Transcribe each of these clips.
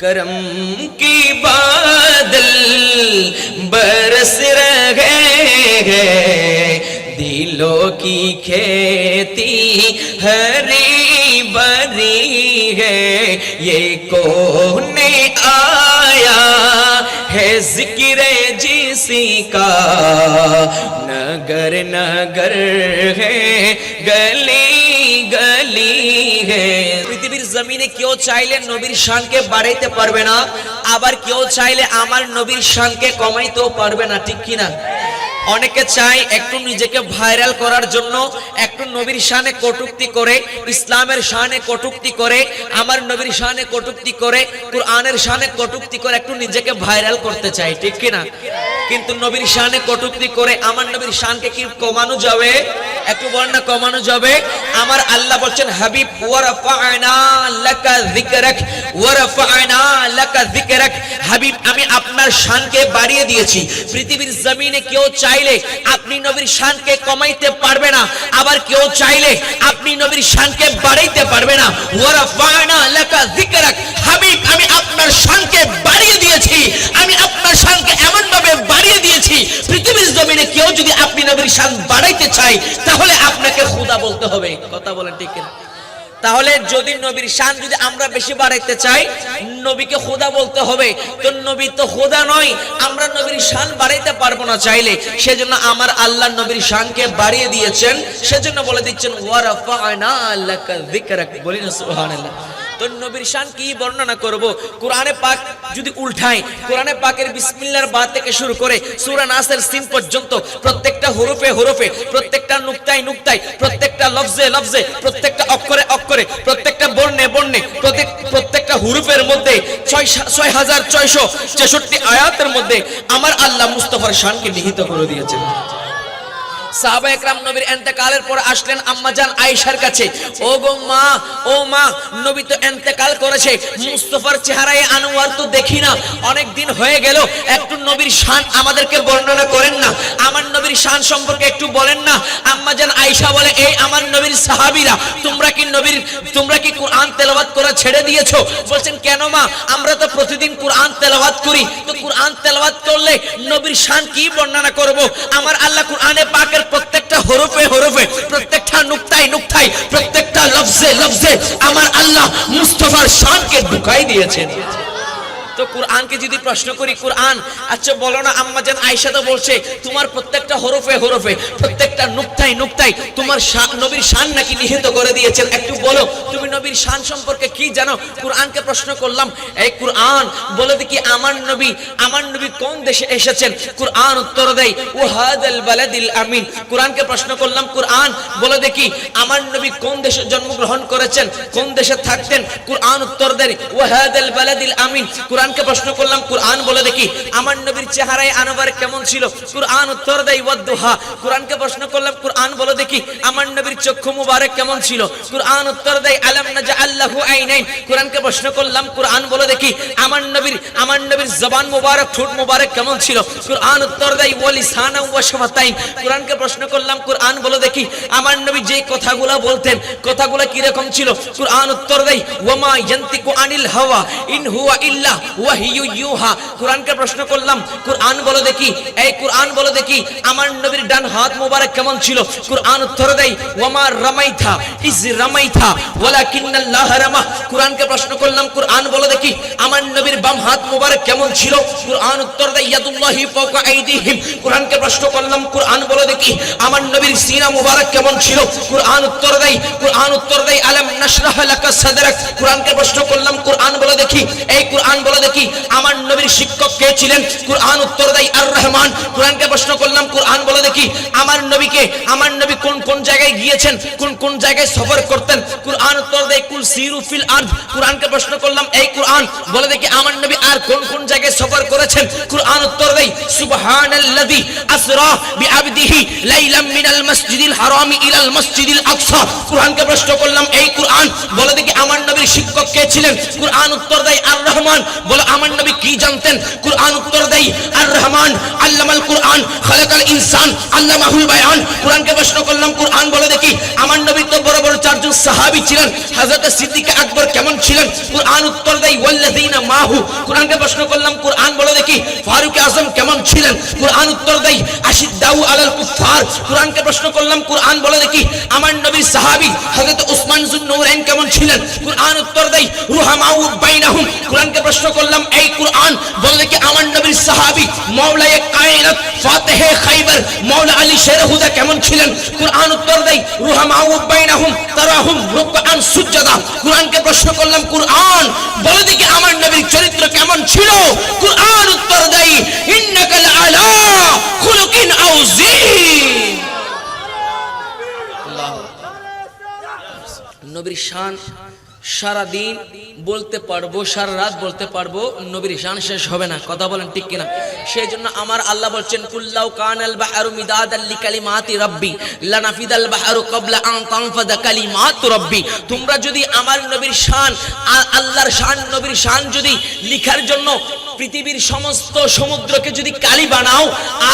کرم کی بادل برس رہے ہیں۔ دلوں کی کھیتی ہری بری ہے۔ یہ کون آیا ہے ذکر جس کا؟ نگر نگر ہے، گلی گلی ہے۔ জমিনে কেউ চাইলে নবীর শানকে বাড়াইতে পারবে না, আবার কেউ চাইলে আমার নবীর শানকে কমাইতেও পারবে না, ঠিক কি না অনেকে চায় একটু নিজেকে ভাইরাল করার জন্য একটু নবীর শানে কটুক্তি করে, ইসলামের শানে কটুক্তি করে, আমার নবীর শানে কটুক্তি করে, কোরআনের শানে কটুক্তি করে একটু নিজেকে ভাইরাল করতে চায়, ঠিক কি না কিন্তু নবীর শানে কটুক্তি করে, আমার নবীর শানকে কি কমানো যাবে? একটু বলেন না, কমানো যাবে? আমার আল্লাহ বলছেন, হাবিব, ওয়ারাফা'না লাকা যিকরাক, ওয়ারাফা'না লাকা যিকরাক। হাবিব, আমি আপনার শানকে বাড়িয়ে দিয়েছি। পৃথিবীর জমিনে কেউ চাইলে আপনি নবীর শানকে কমাইতে পারবে না, আবার কেউ চাইলে আপনি নবীর শানকে বাড়াইতে পারবে না। ওয়ারাফা'না লাকা যিকরাক। হাবিব, আমি আপনার শানকে বাড়িয়ে দিয়েছি, আমি আপনার শানকে এমন ভাবে বাড়িয়ে দিয়েছি, পৃথিবীর জমিনে কেউ যদি আপনি নবীর শান বাড়াইতে চাই তাহলে আপনাকে খুদা বলতে হবে। কথা বলেন ঠিক কিনা? তাহলে যদি নবীর শান যদি আমরা বেশি বাড়াইতে চাই, নবীকে খোদা বলতে হবে। তো নবী তো খোদা নয়, আমরা নবীর শান বাড়াইতে পারব না চাইলে। সেজন্য আমার আল্লাহ নবীর শানকে বাড়িয়ে দিয়েছেন। সেজন্য বলে দিচ্ছেন ওয়ারাফা'না লাকা যিকরাক। বলি না, সুবহানাল্লাহ। তো নবীর শান কি বর্ণনা করব? কোরআনে পাক যদি কোরআনে পাকের বা থেকে শুরু করে সূরা নাসের সিন পর্যন্ত প্রত্যেকটা হরফে হরফে, প্রত্যেকটা প্রত্যেকটা লফজে লফজে, প্রত্যেকটা অক্ষরে অক্ষরে, প্রত্যেকটা বর্ণে বর্ণে প্রত্যেকটা হুরুফের মধ্যে ছয় হাজার ছয়শো ছেষট্টি আয়াতের মধ্যে আমার আল্লাহ মুস্তফার শানকে নিহিত করে দিয়েছেন। সাহাবা একরাম নবীর এন্তেকালের পর আসলেন আম্মাজান আয়েশার কাছে। ও গো মা, ও মা, নবী তো এন্তেকাল করেছে, মুস্তফার চেহারায় আনোয়ার তো দেখি না। অনেক দিন হয়ে গেল, একটু নবীর শান আমাদেরকে বর্ণনা করেন না। আমার নবীর শান সম্পর্কে একটু বলেন না। আয়েশা বলে, এই আমার নবীর সাহাবীরা, তোমরা কি নবীর, তোমরা কি কোরআন তেলাওয়াত করা ছেড়ে দিয়েছ? বলছেন, কেন মা? আমরা তো প্রতিদিন কোরআন তেলাওয়াত করি। তো কোরআন তেলাওয়াত করলে নবীর শান কি বর্ণনা করব? আমার আল্লাহ কোরআনে পাকের প্রত্যেকটা হরফে হরফে, প্রত্যেকটা নুক্তায় নুক্তায়, প্রত্যেকটা লফজে লফজে আমার আল্লাহ মুস্তফার শানকে ঢুকাই দিয়েছেন। তো কোরআনকে যদি প্রশ্ন করি, কোরআন আচ্ছা বলো না, আম্মা জান আয়েশা তো বলছে, তোমার প্রত্যেকটা হরফে হরফে, প্রত্যেকটা নুক্তায় নুক্তায় তোমার নবীর শান নাকি নিহিত করে দিয়েছেন? একটু বলো, তুমি নবীর শান সম্পর্কে কি জানো? কোরআনকে প্রশ্ন করলাম, এই কোরআন, বলে দেখি আমার নবী আমার নবী কোন দেশে এসেছেন? কোরআন উত্তর দেয় ও হাদাল বালাদিল আমিন। কোরআনকে প্রশ্ন করলাম, কোরআন, বলে দেখি আমার নবী কোন দেশে জন্মগ্রহণ করেছেন? কোন দেশে থাকতেন? কোরআন উত্তর দেয় ও হাদাল বালাদিল আমিন। কোরআনকে প্রশ্ন করলাম, কোরআন বলে দেখি, আমার নবীর চেহারায় আনোয়ার কেমন ছিল? কোরআন উত্তর দেয়, ওয়াদ্দুহা। কোরআনকে প্রশ্ন করলাম, কোরআন বলে দেখি, আমার নবীর চক্ষু মুবারক কেমন ছিল? কোরআন উত্তর দেয়, আলাম নাজা আল্লাহু আইনাইন। কোরআনকে প্রশ্ন করলাম, কোরআন বলে দেখি, আমার নবীর আমার নবীর জবান মুবারক, ঠোঁট মুবারক কেমন ছিল? কোরআন উত্তর দেয় ওয়ালিসানা ওয়া শাফাতাইন। কোরআনকে প্রশ্ন করলাম, কোরআন বলে দেখি, আমার নবী যে কথাগুলো বলতেন, কথাগুলো কি রকম ছিল? কোরআন উত্তর দেয় ওয়ামা ইয়ান্তিকু আনিল হাওয়া, ইন হুয়া ইল্লা ওয়াহিয়ু ইউহা। কোরআনকে প্রশ্ন করলাম, কোরআন বলে দেখি। এই কোরআন বলে দেখি, আমার নবীর ডান হাত মোবারক কেমন ছিল? কোরআন উত্তর দেয়, ওয়ামা রামাইথা ইজ রামাইথা ওয়ালাকিন্নাল্লাহ রামা। কোরআনকে প্রশ্ন করলাম, কোরআন বলে দেখি, আমার নবীর বাম হাত মোবারক কেমন ছিল? কোরআন উত্তর দেয়, ইয়াদুল্লাহি ফাওকা আইদিহিম। কোরআনকে প্রশ্ন করলাম, কোরআন বলে দেখি, আমার নবীর সিনা মোবারক কেমন ছিল? কোরআন উত্তর দেয়, কোরআন উত্তর দেয়, আলাম নাশরাহ লাকা সাদরাক? কোরআনকে প্রশ্ন করলাম, কোরআন বলে দেখি। এই কোরআন বলে দেখি, আমার নবীর শিক্ষক কে ছিলেন? কোরআন উত্তর দেয় আর রহমান কোরআনকে প্রশ্ন করলাম, কোরআন বলে দেখি, আমার নবীকে, আমার নবী কোন কোন জায়গায় গিয়েছেন? কোন কোন জায়গায় সফর করতেন? কোরআন উত্তর দেয়, কুল সিরু ফিল আরদ। কোরআনকে প্রশ্ন করলাম, এই কোরআন, বলে দেখি, আমার নবী আর কোন কোন জায়গায় সফর করেছেন? কোরআন উত্তর দেয়, সুবহানাল্লাযী আসরা বিআবদিহি লাইলাম মিনাল মসজিদিল হারামি ইলাল মসজিদিল আকসা। কোরআনকে প্রশ্ন করলাম, এই কোরআন, বলে দেখি, আমার নবীর শিক্ষক কে ছিলেন? কোরআন উত্তর দেয় আর রহমান, বলো, আমার নবী কি জানতেন? কোরআন উত্তর দেই। আর রহমান আল্লামাল কোরআন, খালাকাল ইনসান, আল্লামাহুল বায়ান। কোরআনকে প্রশ্ন করলাম, কোরআন বলে দেখি। আমার নবী তো বড় বড় চারজন সাহাবী ছিলেন। হযরত সিদ্দিক আকবর কেমন ছিলেন? কোরআন উত্তর দেই, ওয়াল্লাযিনা মাহু। কোরআনকে প্রশ্ন করলাম, কোরআন বলে দেখি, ফারুক আজম কেমন ছিলেন? কোরআন উত্তর দেই, আশিদ্দাউ আলাল কুফার কোরআনকে প্রশ্ন করলাম, কোরআন বলে দেখি, আমার নবীর সাহাবী হযরত উসমান জুন নূরাইন কেমন ছিলেন? কোরআন উত্তর দেই রুহামাউ বাইনাহুম। কোরআনকে প্রশ্ন করলাম, এই কোরআন বলে দেখি আমার নবীর সাহাবী মাওলায়ে কায়নাত ফাতিহে খাইবার মাওলা আলী শের হুদা কেমন ছিলেন? কোরআন উত্তর দেই রুহামাউ বাইনাহুম তারাহুম রুকআন সুজদা কোরআনকে প্রশ্ন করলাম, কোরআন বলে দেখি আমার নবীর চরিত্র কেমন ছিল? কোরআন উত্তর দেই ইন্নাকাল আলা খুলুকিন আউজিম নবীর শান সারা দিন বলতে পারব, সারা রাত বলতে পারব, নবীর শান শেষ হবে না। কথা বলেন ঠিক কিনা? সেই জন্য আমার আল্লাহ বলছেন, কুল্লাউ কানাল বাহরু মিদাদাল লিকালিমাতি রাব্বি, লানাফিদাল বাহরু ক্বাবলা আন তানফাদা কালিমাত রাব্বি। তোমরা যদি আমার নবীর শান আল্লাহর শান, নবীর শান যদি লিখার জন্য পৃথিবীর সমস্ত সমুদ্রকে যদি কালি বানাও,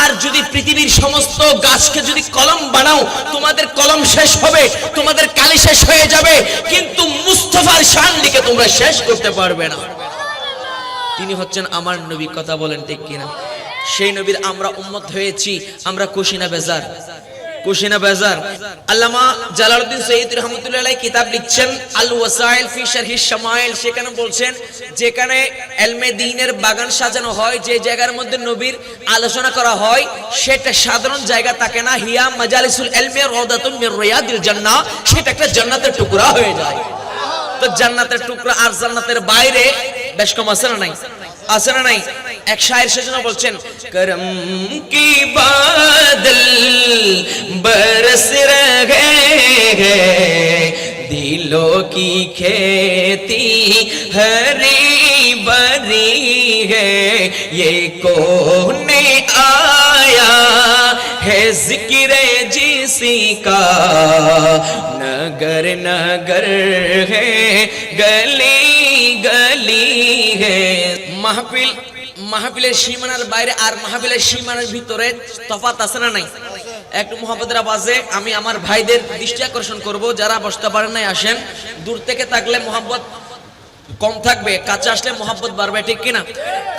আর যদি পৃথিবীর সমস্ত গাছকে যদি কলম বানাও, তোমাদের কলম শেষ হবে, তোমাদের কালি শেষ হয়ে যাবে, কিন্তু মুস্তফার শান লিখে তোমরা শেষ করতে পারবে না। তিনি হচ্ছেন আমার নবী, কথা বলেন ঠিক কিনা? সেই নবীর আমরা উম্মত হয়েছি, আমরা কুশিনা বেজার? কুশিনা বেজার। আল্লামা জালালউদ্দিন সৈয়দ রহমতুল্লাহ কিতাব লিখছেন আল ওয়াসাইল ফি শারহি শামাইল। সেখানে বলছেন, যেখানে এলমে দ্বীনের বাগান সাজানো হয়, যে জায়গার মধ্যে নবীর আলোচনা করা হয়, সেটা সাধারণ জায়গা থাকে না। হিয়া মাজালিসুল এলমে রাদাতুন মির রিয়াদিল জান্নাহ। সেটা একটা জান্নাতের টুকরা হয়ে যায়। তো জান্নাতের টুকরা আর জান্নাতের বাইরে বেশ কম আছে না নাই? আছে না নাই? এক শায়ের সেজন্য বলছেন کرم کی بادل برس رہے ہیں، دلوں کی کھیتی ہری بری ہے، یہ کون آیا ہے ذکر جیسی کا؟ نگر نگر ہے، گلی گلی ہے، محفل মাহফিলের সীমানার বাইরে আর মাহফিলের সীমানার ভিতরে তফাত আছে না নাই? একটু মোহাম্মদের আওয়াজে আমি আমার ভাইদের দৃষ্টি আকর্ষণ করব। যারা বসতে পারেন নাই, আসেন। দূর থেকে থাকলে মোহাম্মদ কম থাকবে, কাছে আসলে মোহাম্মত বাড়বে, ঠিক কিনা?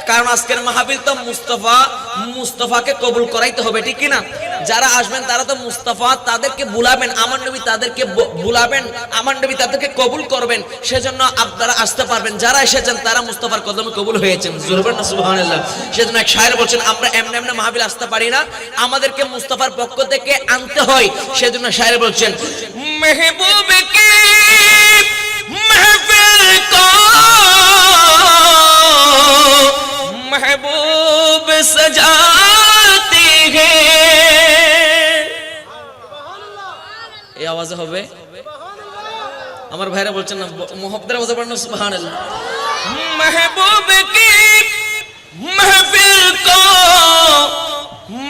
কারণ আজকের মাহফিল তো মুস্তফা, মুস্তফাকে কবুল করাইতে হবে, ঠিক কিনা? যারা আসবেন, তারা তো মুস্তফা তাদেরকে বুলাবেন, আমার নবী তাদেরকে বুলাবেন, আমার নবী তাদেরকে কবুল করবেন, সেজন্য আপনারা আসতে পারবেন। যারা এসেছেন, তারা মুস্তফার কদমে কবুল হয়েছেন জোরবেন না, সুবহানাল্লাহ। সেজন্য এক শায়ের বলছেন, আমরা এমনি এমনি মাহফিল আসতে পারি না, আমাদেরকে মুস্তফার পক্ষ থেকে আনতে হয়। সেজন্য শায়ের বলছেন মেহবুব کو محبوب سجاتی یہ آواز ہوئے আমার ভাইরা محبوب کی محفل کو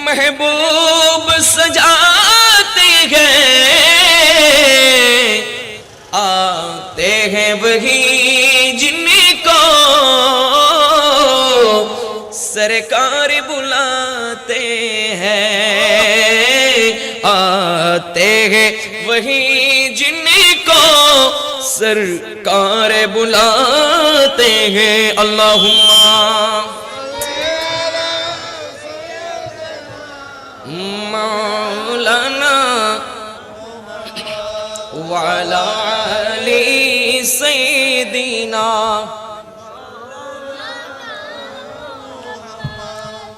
محبوب سجاتی ہے۔ سرکار بلاتے ہیں، آتے ہیں وہی جن کو سرکار بلاتے ہیں۔ اللہ مولانا والا علی سی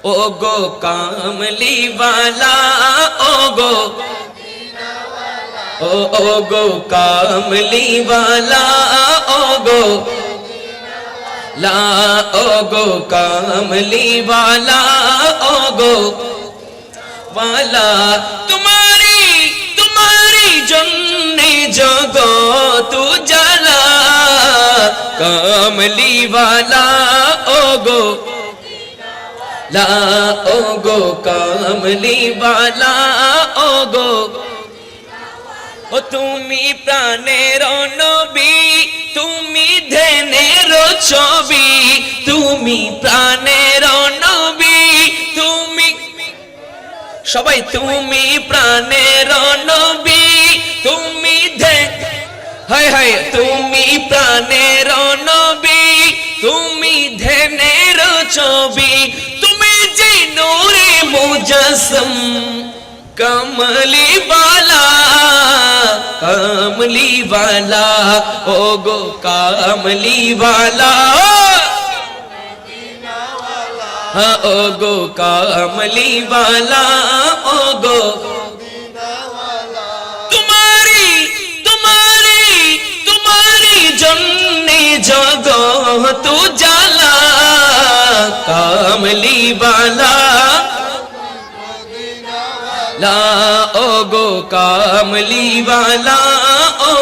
اوگو کاملی والا او گو او گو کاملی والا، اوگو۔ لا او گو کاملی والا او گو والا، تمہاری تمہاری جنی جگو تو جلا۔ کاملی والا او گو লা ও গো কামলি বালা ও গো ও তুমি প্রাণের নবী, তুমি ধ্যানের ছবি, তুমি প্রাণের নবী, তুমি সবাই, তুমি প্রাণের নবী, তুমি হায় হায়, তুমি প্রাণের নবী, তুমি ধ্যানের ছবি جسم، کملی والا کملی والا، او گو کملی والا۔ ہاں، او گو کملی والا، او گو۔ تمہاری تمہاری تمہاری جمنے جگہ تو جالا کاملی والا۔ লা ও গো কামলিওয়ালা ও